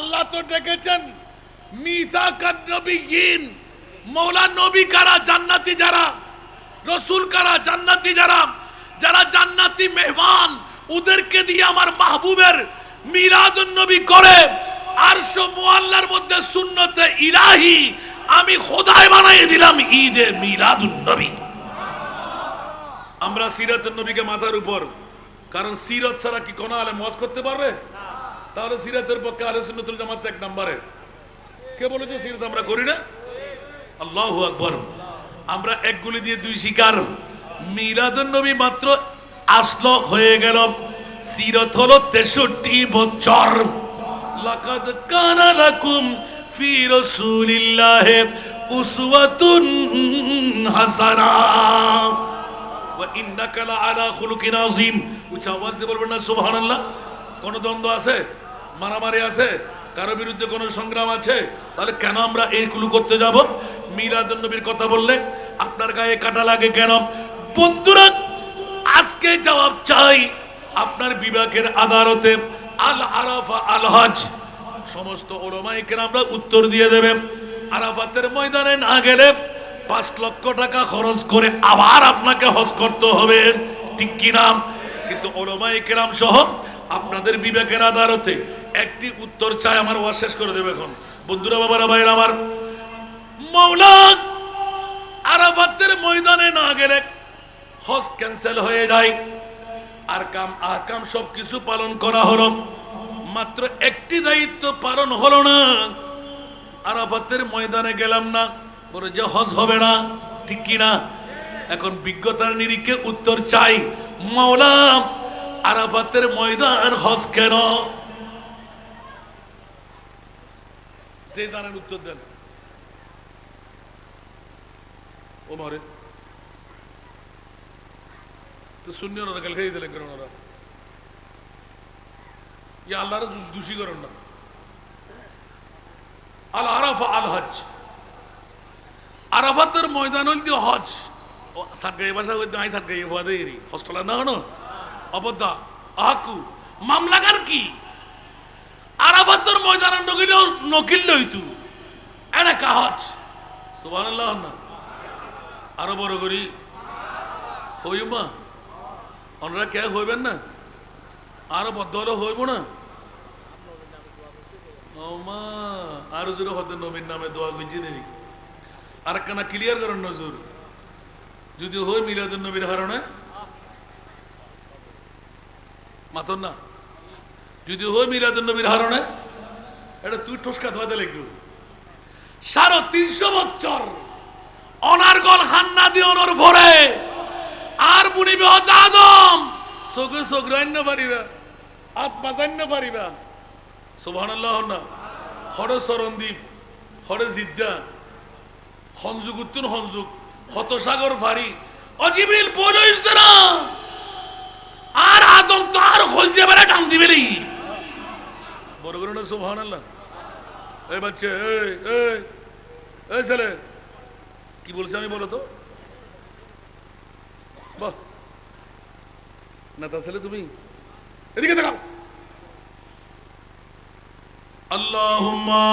আল্লাহ তো ডেকেছেন কারা যারা, রসুল কারা যারা যারা মেহমান, ওদেরকে দিয়ে আমার মাহবুবের মিরাদুন মধ্যে সুন্নতে ইলাহি, আমি খোদায় বানাই দিলাম ঈদে মিলাদুন নবী। আমরা সিরাতুন নবীকে মাথার উপর, কারণ সিরত ছাড়া কি কোনো আলে মজ করতে পারবে? তাহলে সিরাতের পক্ষে আলে সুন্নতুল জামাত এক নম্বরে। কে বলে যে সিরাত আমরা করি না? আল্লাহু আকবর। আমরা এক গুলি দিয়ে দুই শিকার। মিলাদুন নবী মাত্র আসলো হয়ে গেল। সিরত হলো তেষট্টি বছর। লাকাদ কানা লাকুম ফি রাসূলিল্লাহি উসওয়াতুন হাসানা। ওয়া ইন্নাকা লাআলা খুলুকিন আযীম। উচ্চ আওয়াজ দিয়ে বলবেন না, সুবহানাল্লাহ। কোন দ্বন্দ্ব আছে? মারামারি আছে? কারও বিরুদ্ধে কোনো সংগ্রাম আছে? তাহলে কেন আমরা এইগুলো করতে যাব? মিলাদুন নবীর কথা বললে আপনার গায়ে কাটা লাগে কেন? বন্ধুরা, আজকে জবাব চাই আপনার বিবেকের আদালতে আল আরাফা আল হজ সমস্ত ওলমাইকে আমরা উত্তর দিয়ে দেবেন আরাফাতের ময়দানে না গেলে পাঁচ লক্ষ টাকা খরচ করে আবার আপনাকে হজ করতে হবে। ঠিক কি নাম কিন্তু ওলমাই কেরাম সহ আপনাদের বিবেকের আদালতে একটি উত্তর চাই, আমার ওয়া শেষ করে দেবে এখন। বন্ধুরা, বাবারা, ভাইরা, আমার মৌলা আরাফাতের ময়দানে না গেলে হজ ক্যান্সেল হয়ে যায়। আর কাম আর কাম সব কিছু পালন করা হলো। মাত্র একটি দায়িত্ব পালন হলো না। আরাফাতের ময়দানে গেলাম না। বলে যে হজ হবে না, ঠিক কি না? এখন বিজ্ঞতার নিরিখে উত্তর চাই। মাওলা আরাফাতের ময়দান হজ কেন? সে জানেন উত্তর দেন। ও মারে। তো শূন্য ওরা কাল খেয়ে দিলেন কেন ওরা ইয়া আল্লাহর দোষী করেন না। আল আরাফা আল হজ আরাফাতের ময়দান দিয়ে হজ সাতগাই ভাষা হইতে আই সাতগাই হওয়া দেয় না। হনো অবদ্ধা। আহাকু। মামলাগার কি? আরাফাতের ময়দান নকিল নকিল লইতু এনে কাহজ। সুবহানাল্লাহ না। আরও বড় করি। হইমা ওনারা কে হইবেন না? আরও বদ্ধ হলে হইব না? মা। আরও জোরে হতে নবীর নামে দোয়া গুঞ্জি দেরি আর কানা ক্লিয়ার করেন নজর। যদি হয় মিলাদুল নবীর হারণে। মাতন না যদি হয় মিলাদুল নবীর হারণে, এটা তুই ঠোসকা ধোয়াতে লাগবে। সাড়ে তিনশো বছর অনার্গল হান্না দিয়ে অনর ভরে। আর বুনিবে দাদম চোখে চোখ রান্য পারিবা হাত বাজান্য পারিবা। সুবহানাল্লাহ না, হরে সরন্দীপ হরে জিদ্দা সংযোগ উত্তর সংযোগ হতসাগর ফারি অজিবিল বলিস না আদম তো আর খলজে বেলা টান দিবে রে বড় করে না সুবহানাল্লাহ। এই বাচ্চা এই এই এই ছেলে। কি বলছে আমি বলো তো? বাহ। নেতা ছেলে তুমি? এদিকে দেখাও আল্লাহুম্মা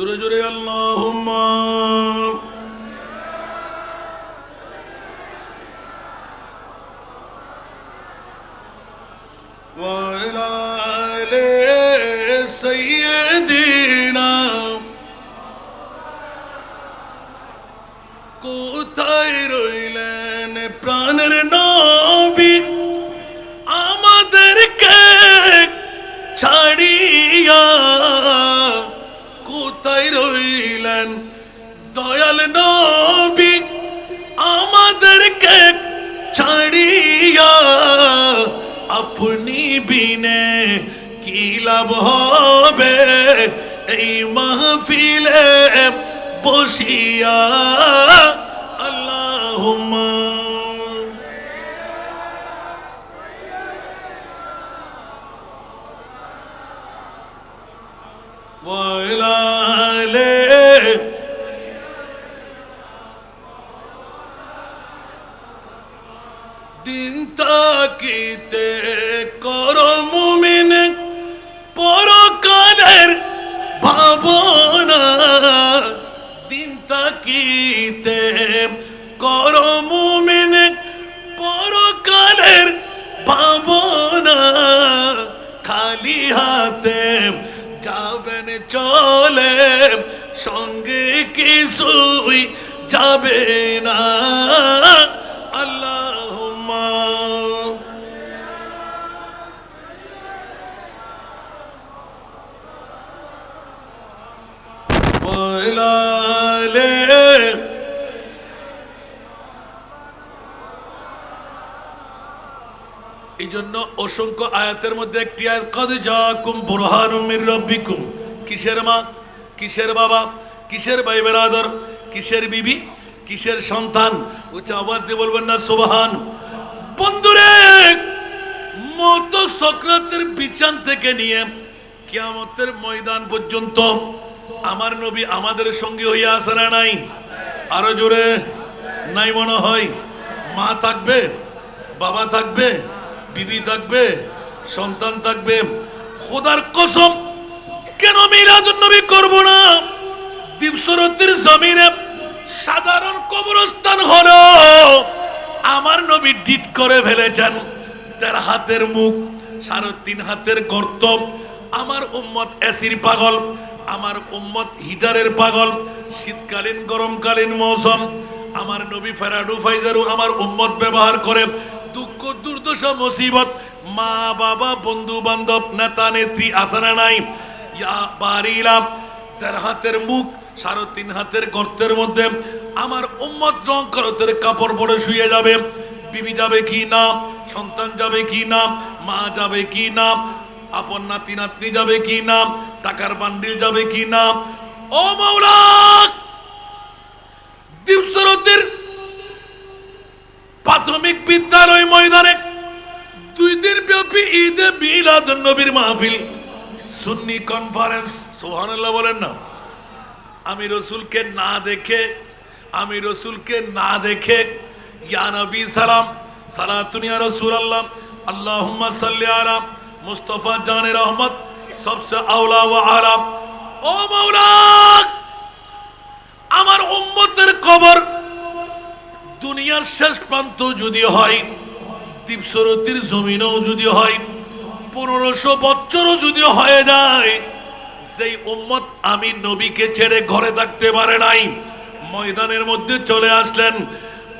জোরে জোরে আল্লাহুম্মা وعلى آل سيدنا নবী আমাদেরকে ছাড়িয়া আপনি বিনে কি লাভ হবে? এই মাহফিলে বসিয়া আল্লাহুম্মা তাকিতে কর মুমিন পরকালের ভাবনা। খালি হাতে যাবেন চলে সঙ্গে কিছুই যাবে না। জন্য অসংখ্য আয়াতের মধ্যে একটি আয়াত, কদ জাকুম বুরহানুম মির রাব্বিকুম। কিসের মা? কিসের বাবা? কিসের ভাই বেরাদর? কিসের বিবি? কিসের সন্তান? উচ্চ আওয়াজ দিয়ে বলবেন না, সুবহান। বন্ধুরে মত সক্রাতের বিছান থেকে নিয়ে কিয়ামতের ময়দান পর্যন্ত আমার নবী আমাদের সঙ্গে হইয়া আসে না নাই? আরও জোরে, নাই মনে হয়। মা থাকবে? বাবা থাকবে? বিবি থাকবে, সন্তান থাকবে, খোদার কসম, কেন মিলাদুন নবী করব না? দিবসরতির জমিনে সাধারণ কবরস্থান হলো। আমার নবী ডিট করে ফেলেছেন, তার হাতের মুখ, সাড়ে তিন হাতের গর্ত, আমার উম্মত এসির পাগল, আমার উম্মত হিটারের পাগল, শীতকালীন, গরমকালীন মৌসুম, আমার নবী ফেরাডু ফাইজারু আমার উম্মত ব্যবহার করে দুঃখ, দুর্দশা, মুসিবত, মা, বাবা, বন্ধু, বান্ধব, নেতা, নেত্রী আসানা নাই? বারিলাম তার হাতের মুখ, সাড়ে তিন হাতের গর্তের মধ্যে, আমার উম্মত রং করতের কাপড় পরে শুয়ে যাবে। বিবি যাবে কি না? সন্তান যাবে কি না? মা যাবে কি না? আপন নাতি, নাতনি যাবে কি না? টাকার বান্ডিল যাবে কি না? ও মাওলা দিবসরতের প্রাথমিক বিদ্যালয় ময়দানে দুই দিন ব্যাপী ঈদে মিলাদ নবীর মাহফিল। সুন্নি কনফারেন্স সুবহানাল্লাহ বলেন না। আমি রসুলকে না দেখে, আমি রসুলকে না দেখে, ইয়া নবী সালাম সালাতুনিয়া রসুল আল্লাহ আল্লাহুম্মা সাল্লি আলা মুস্তাফা জানে রহমত, সবসে আওলা ওয়া আরাম ও মাওলা আমার উম্মতের কবর দুনিয়ার শেষ প্রান্ত যদি হয় দীপসরতির জমিনও যদি হয়, পনেরোশো বছরও যদি হয়ে যায় সেই উম্মত আমি নবীকে ছেড়ে ঘরে থাকতে পারে নাই, ময়দানের মধ্যে চলে আসলেন,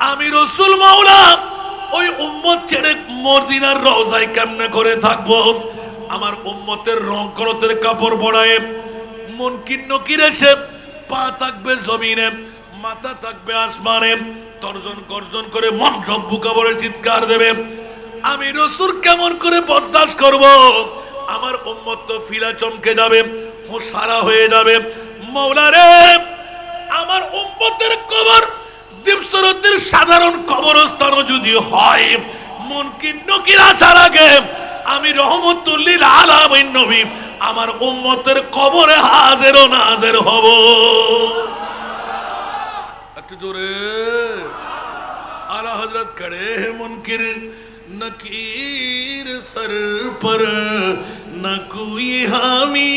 আমি রসুল মাওলা, ওই উম্মত ছেড়ে মদিনার রওজায় কেমনে করে থাকব? আমার উম্মতের রং করতের কাপড় পড়ায় মন কিন্ন কিরেছে পা থাকবে জমিনে, মাথা থাকবে আসমানে তর্জন গর্জন করে মন রব্বু কবরে চিৎকার দেবে, আমি রসুর কেমন করে বরদাস্ত করব? আমার উম্মত তো ফিরা চমকে যাবে সারা হয়ে যাবে। মৌলা রে আমার উম্মতের কবর দিবসরতের সাধারণ কবরস্থানও যদি হয় মন কিন্নকির আসার আগে আমি রহমতুল্লিল আলামিন নবী, আমার উম্মতের কবরে হাজের ও নাজের হব। একটু জোরে आला हजरत खड़े हैं मुनकिर नकीर सर पर न कोई हामी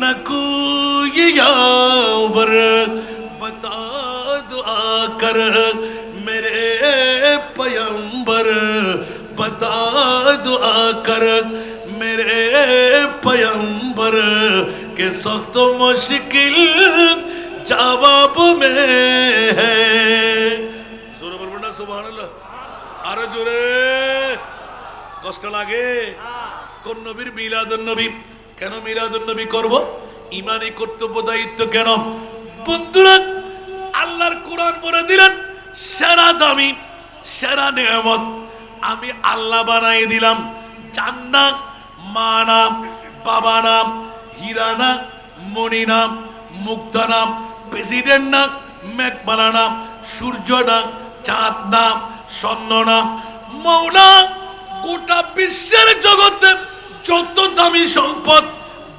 न कोई यावर बता दुआ कर मेरे पयंबर बता दुआ कर मेरे पयंबर के सख्त मुश्किल জবাব মে জোরে বলব না আরও জোরে কষ্ট লাগে কোন নবীর মিলাদুন নবী কেন মিলাদুন নবী করব ইমানি কর্তব্য দায়িত্ব কেন বন্ধুরা আল্লাহর কোরআন বলে দিলেন, সেরা দামি, সেরা নিয়ামত। আমি আল্লাহ বানাই দিলাম। জান্না মা নাম বাবা নাম, হীরা নাম, মণি নাম, মুক্তা নাম প্রেসিডেন্ট নাম, মেঘমালা নাম, সূর্য নাম, চাঁদ নাম, স্বর্ণ নাম। মৌলা, গোটা বিশ্বের জগতে যত দামি সম্পদ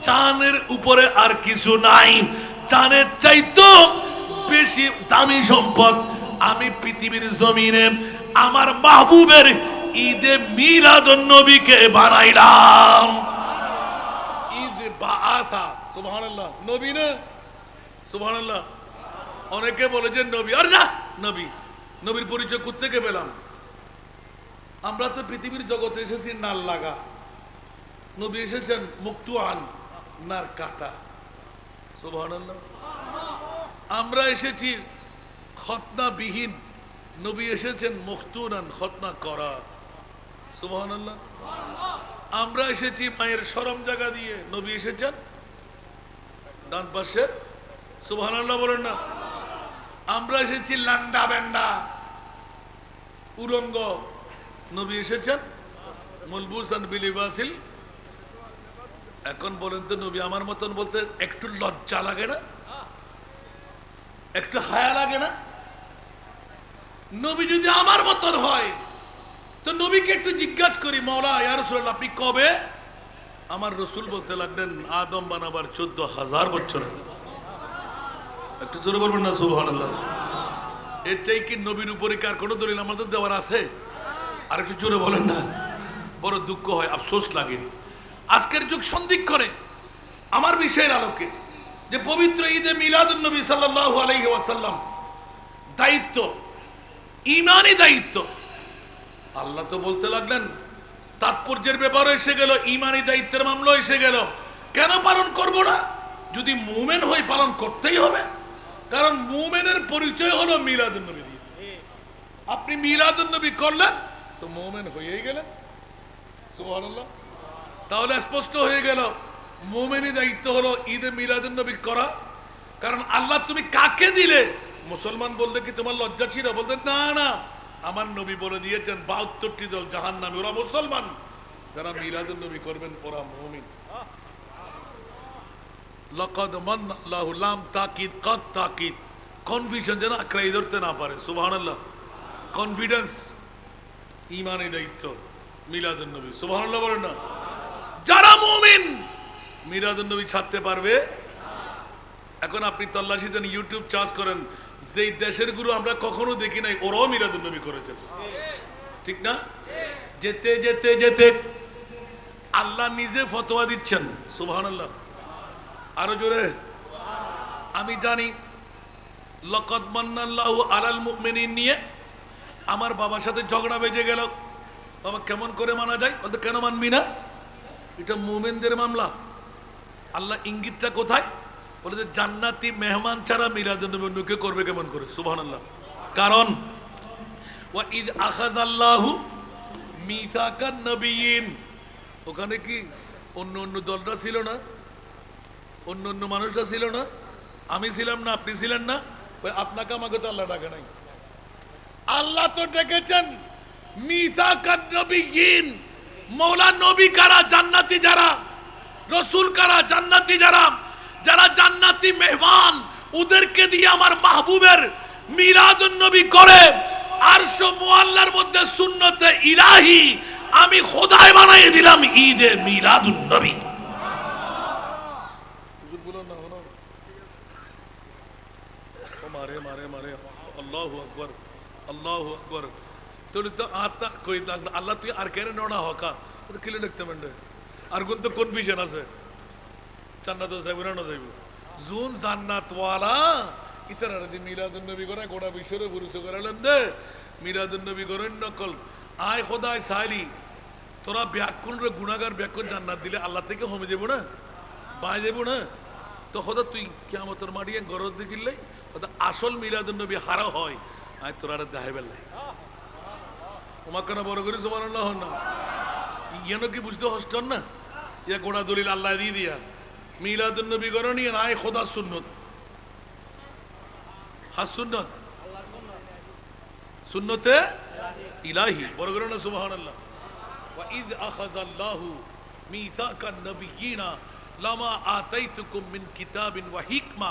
চানের উপরে আর কিছু নাই। চানের চাইতো বেশি দামি সম্পদ। আমি পৃথিবীর জমিনে আমার মাহবুবের ঈদে মিলাদুন নবীকে বানাইলাম। ঈদ বাআতা সুবহানাল্লাহ। নবী না? সুবহানাল্লাহ। অনেকে বলে যে নবী, আর নবী, নবীর পরিচয় কোত্থেকে পেলাম? আমরা তো পৃথিবীর জগতে এসেছি নাল লাগা। নবী এসেছেন মুক্তুয়ান নার কাটা। সুবহানাল্লাহ। আমরা এসেছি খতনা বিহীন নবী এসেছেন মুখতুনান, খতনা করা। সুবহানাল্লাহ। আমরা এসেছি মায়ের সরম জায়গা দিয়ে, নবী এসেছেন ডান পাশের সুবহানাল্লাহ বলেন না। আমরা এসেছি লান্ডা বেন্ডা উলঙ্গ নবী এসেছেন। এখন বলেন তো নবী আমার মতন বলতে একটু লজ্জা লাগে না? একটু হায়া লাগে না? নবী যদি আমার মতন হয়, তো নবীকে একটু জিজ্ঞাসা করি মৌলা ইয়া রাসূলুল্লাহ, আপনি কবে? আমার রসুল বলতে লাগলেন, আদম বানাবার চোদ্দ হাজার বছর আগে। একটু জোরে বলবেন না, সুবহানাল্লাহ। এর চাই কি নবীর উপরে কার কোনো দলিল আমাদের দেওয়ার আছে? আর একটু জোরে বলেন না। বড় দুঃখ হয়, আফসোস লাগে। আজকের যুগ সন্দিক করে আমার বিষয়ের আলোকে যে পবিত্র ঈদে মিলাদুন নবী সাল্লাল্লাহু আলাইহি ওয়াসাল্লাম দায়িত্ব ইমানই দায়িত্ব। আল্লাহ তো বলতে লাগলেন, তাৎপর্যের ব্যাপারও এসে গেল ইমানি দায়িত্বের মামলা এসে গেল। কেন পালন করব না? যদি মুমেন হই পালন করতেই হবে কারণ মোমেনের পরিচয় হলো মিলাদুন নবী দিয়ে। আপনি মিলাদুন নবী করলেন, তো মোমেন হয়েই গেলেন। তাহলে স্পষ্ট হয়ে গেল, মোমেনই দায়িত্ব হলো ঈদে মিলাদুন নবী করা। কারণ আল্লাহ তুমি কাকে দিলে? মুসলমান বললে কি তোমার লজ্জা ছিল? বলতে, না না, আমার নবী বলে দিয়েছেন, বাহাত্তরটি দল জাহান নামে ওরা মুসলমান। যারা মিলাদুন নবী করবেন, ওরা মুমিন। লকদ মান আল্লাহু লাম তাকিদ, কদ যেন ধরতে না পারে কনফিডেন্স দায়িত্ব বলেন যারা ছাড়তে পারবে। এখন আপনি তল্লাশি দেন ইউটিউব চার্জ করেন, যেই দেশের গুরু আমরা কখনো দেখি নাই, ওরাও মিলাদুন নবী করেছেন ঠিক না? যেতে যেতে যেতে, আল্লাহ নিজে ফতোয়া দিচ্ছেন, সুবহানাল্লাহ। আরও জোরে। আমি জানি লকত মান্নাল্লাহু আলাল মুমিনিন নিয়ে আমার বাবার সাথে ঝগড়া বেজে গেল। বাবা কেমন করে মানা যায়? বলতে, কেন মানবি না? এটা মুমেনদের মামলা। আল্লাহ ইঙ্গিতটা কোথায়? বলে যে, জান্নাতি মেহমান ছাড়া মিলাদুন্নবীকে করবে কেমন করে? সুবহানাল্লাহ। কারণ, ওয়া ইদ আখাযাল্লাহু মিথাকান নবিয়িন ওখানে কি অন্য অন্য দলটা ছিল না? অন্য অন্য মানুষরা ছিল না, আমি ছিলাম না, আপনি ছিলেন না ওই আপনাকে আমাকে তো আল্লাহ ডাকে নাই। আল্লাহ তো ডেকেছেন মিথাকান নবিয়িন মৌলা নবী কারা, জান্নাতি যারা, রসুল কারা, জান্নাতি যারা যারা জান্নাতি মেহমান, ওদেরকে দিয়ে আমার মাহবুবের মিলাদুন নবী করে, আরশো মুআল্লার মধ্যে সুন্নতে ইলাহি, আমি খোদায় বানাই দিলাম ঈদে মিলাদুন নবী। মারে মারে মারে। আল্লাহু আকবার আল্লাহু আকবার। তোর তো আত্মা কই থাক আল্লাহ, তুই আর কেন নড়া হকা? কিলে লিখতে পারবে? আর কোন তো কনফিউশন আছে? জান্নাত যাইব না যাইব। জুন জান্নাত ওয়ালা ইতারা দি মিলাদুন নবী করে গোটা বিশ্বরে পুরুষ করালেন দে। মিলাদুন নবী করেন নকল। আয় খোদায় সাইলি। তোরা ব্যাকুণ রে গুণাগার ব্যাকুণ জান্নাত দিলে আল্লাহ থেকে হমে যাব না? পাই যাব না? তো খোদা, তুই কেমতর মারিয়ে গরজ দেখিলে খোদা আসল মিলাদুন নবী হারা হয়। আয়, তোরা দেখাই বেলাই তোমার কেন বড় করে সমান না। কি বুঝতে হস্টন না? ইয়া গোড়া দলিল আল্লাহ দিয়ে দিয়া। মিলাদুন নবী করণী নাই খোদা সুন্নত। হা সুন্নত? সুন্নতে ইলাহি। বড় করে না ইদ আখাযাল্লাহু মিথাকান নাবিয়িনা লামা আতাইতুকুম মিন কিতাবিন ওয়া হিকমা।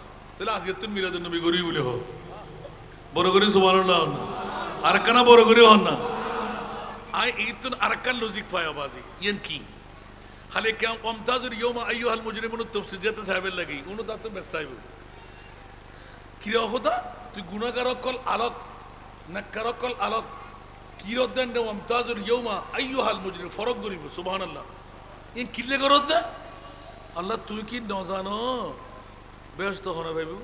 তাহলে আজকে তুই মিলাদুল নবী করি বলে হ বড় করি সুমান আর কানা বড় করি হন না? লজিক ইয়েন কি? খালি কেম অমতাজুর ইয়মা আইয়ুহাল মুজরিমুন তফসির সাহেবের লাগি, উনো সাহেব। কিরে হতা তুই গুণাগারকল আলোক নাক্কারকল আলোক কিরদ্দেন দে অমতাজুর ইয়মা আইয়ুহাল মুজরিম ফরক করিব, সুবহানাল্লাহ। ইন কিল্লে করত দে? আল্লাহ তুই কি নজানো? ব্যস্ত হনে ভাইবু।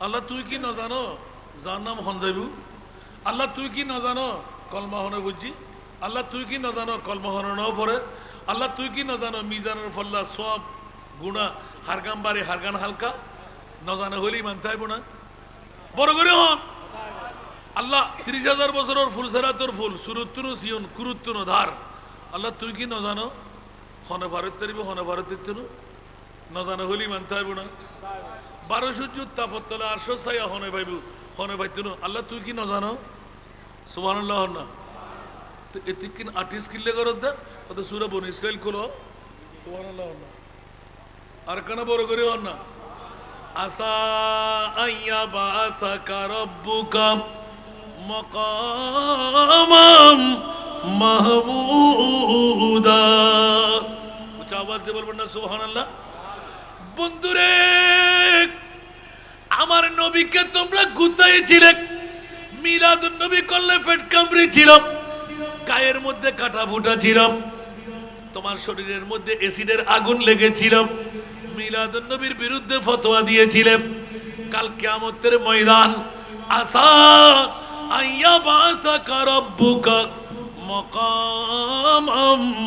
আল্লাহ তুই কি নজানো? যার নাম হন যাইবু। আল্লাহ তুই কি নজানো? কলমা হনে বুঝছি। আল্লাহ তুই কি নজানো? কলমা হনে ন পড়ে। আল্লাহ তুই কি নজানো? মিজানের ফল্লা, সব গুণা, হারগাম বাড়ি, হারগান হালকা। নজানো হলেই মানতে হইব না। বড় করে হন। আল্লাহ ত্রিশ হাজার বছরের ফুল সেরাতর ফুল। সুরুত্তুনো সিয়ন, কুরুত্তুনো ধার। আল্লাহ তুই কি নজানো? হনে ভারত তারিব, হনে ভারত নজানো হলেই মানতে হইব না বারো সূর্য তাপতলে আটশো সাইয়া হনে ভাইব, হনে ভাইতুনো। আল্লাহ তুই কি নজানো? সুবাহ না। তো এতে কিন আর্টিস্ট কিনলে করত দে? কত সুরা বনি স্টাইল করো সুবাহ না। আর কেন বড় করে হন না? আসা আইয়া বাথাকা রব্বুকা মকামাম মাহমুদা। উচ্চ আওয়াজ দিয়ে বলবেন না সুবহানাল্লাহ? বন্ধুরে, আমার নবীকে তোমরা গুতাইছিলে। মিলাদুন নবী করলে ফেট ছিল, গায়ের মধ্যে কাটা ফুটা ছিল, তোমার শরীরের মধ্যে এসিডের আগুন লেগেছিল মিলাদুন নবীর বিরুদ্ধে ফতোয়া দিয়েছিলেন কাল কিয়ামতের ময়দান, আসা, আইয়া বাসাকা রব্বুকা মকাম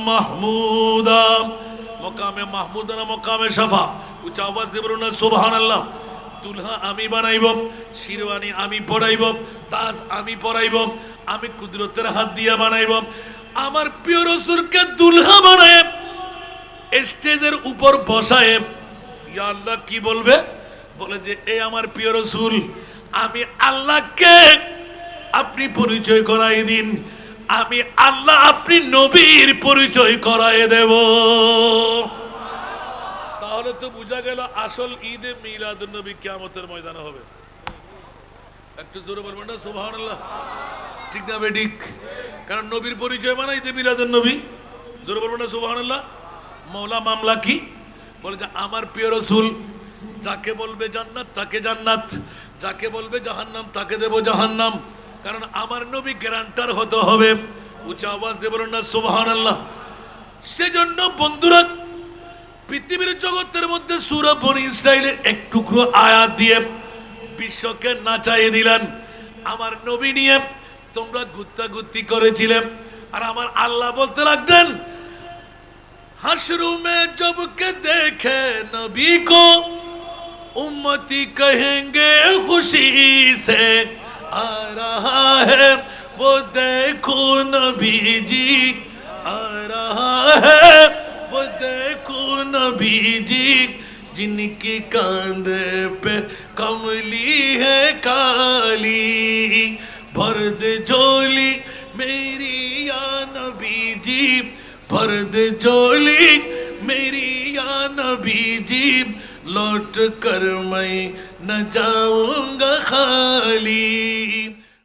মাহমুদা, মকামে মাহমুদা না মকামে সাফা উচ্চ আওয়াজ দেব না, সুবহানাল্লাহ। দুলহা আমি বানাইব, শিরওয়ানি আমি পড়াইব, তাজ আমি পড়াইব, আমি কুদরতের হাত দিয়া বানাইব। আমার প্রিয় রসুলকে দুলহা বানায়, স্টেজের উপর বসায়। ইয়া আল্লাহ, কি বলবে? বলে যে এই আমার প্রিয় রসুল, আমি আল্লাহকে আপনি পরিচয় করাই দিন, আমি আল্লাহ আপনি নবীর পরিচয় করাই দেব। তাহলে তো বোঝা গেল আসল ঈদে মিলাদ নবী কিয়ামতের ময়দানে হবে। একটু জোরে বলবেন না? সুবহানাল্লাহ। ঠিক না বেডিক কারণ নবীর পরিচয় মানে ঈদে মিলাদ নবী। জোরে বলবেন না? সুবহানাল্লাহ। মৌলা মামলা কি? বলে যে, আমার প্রিয় রসুল, যাকে বলবে জান্নাত, তাকে জান্নাত। যাকে বলবে জাহান্নাম, তাকে দেব জাহান্নাম। কারণ আমার নবী গ্যারান্টার হতে হবে। উচ্চ আওয়াজ বলেন না? সুবহানাল্লাহ। সেজন্য বন্ধুরা পৃথিবীর জগতের মধ্যে সুরা বনি ইসরায়েলের এক টুকরো আয়াত দিয়ে বিশ্বকে নাচাইয়ে দিলেন আমার নবী নিয়ে তোমরা গুত্তাগুত্তি করেছিলেন আর আমার আল্লাহ বলতে লাগলেন हशरू में जब के देखे नबी को उम्मती कहेंगे खुशी से आ रहा है वो देखो नबी जी आ रहा है वो देखो नबी जी, जिनकी कांधे पे कमली है काली। भर दे झोली मेरी या नबी जी, भर दे झोली मेरी या नबी जी। लौट कर मैं न जाऊँगा खाली।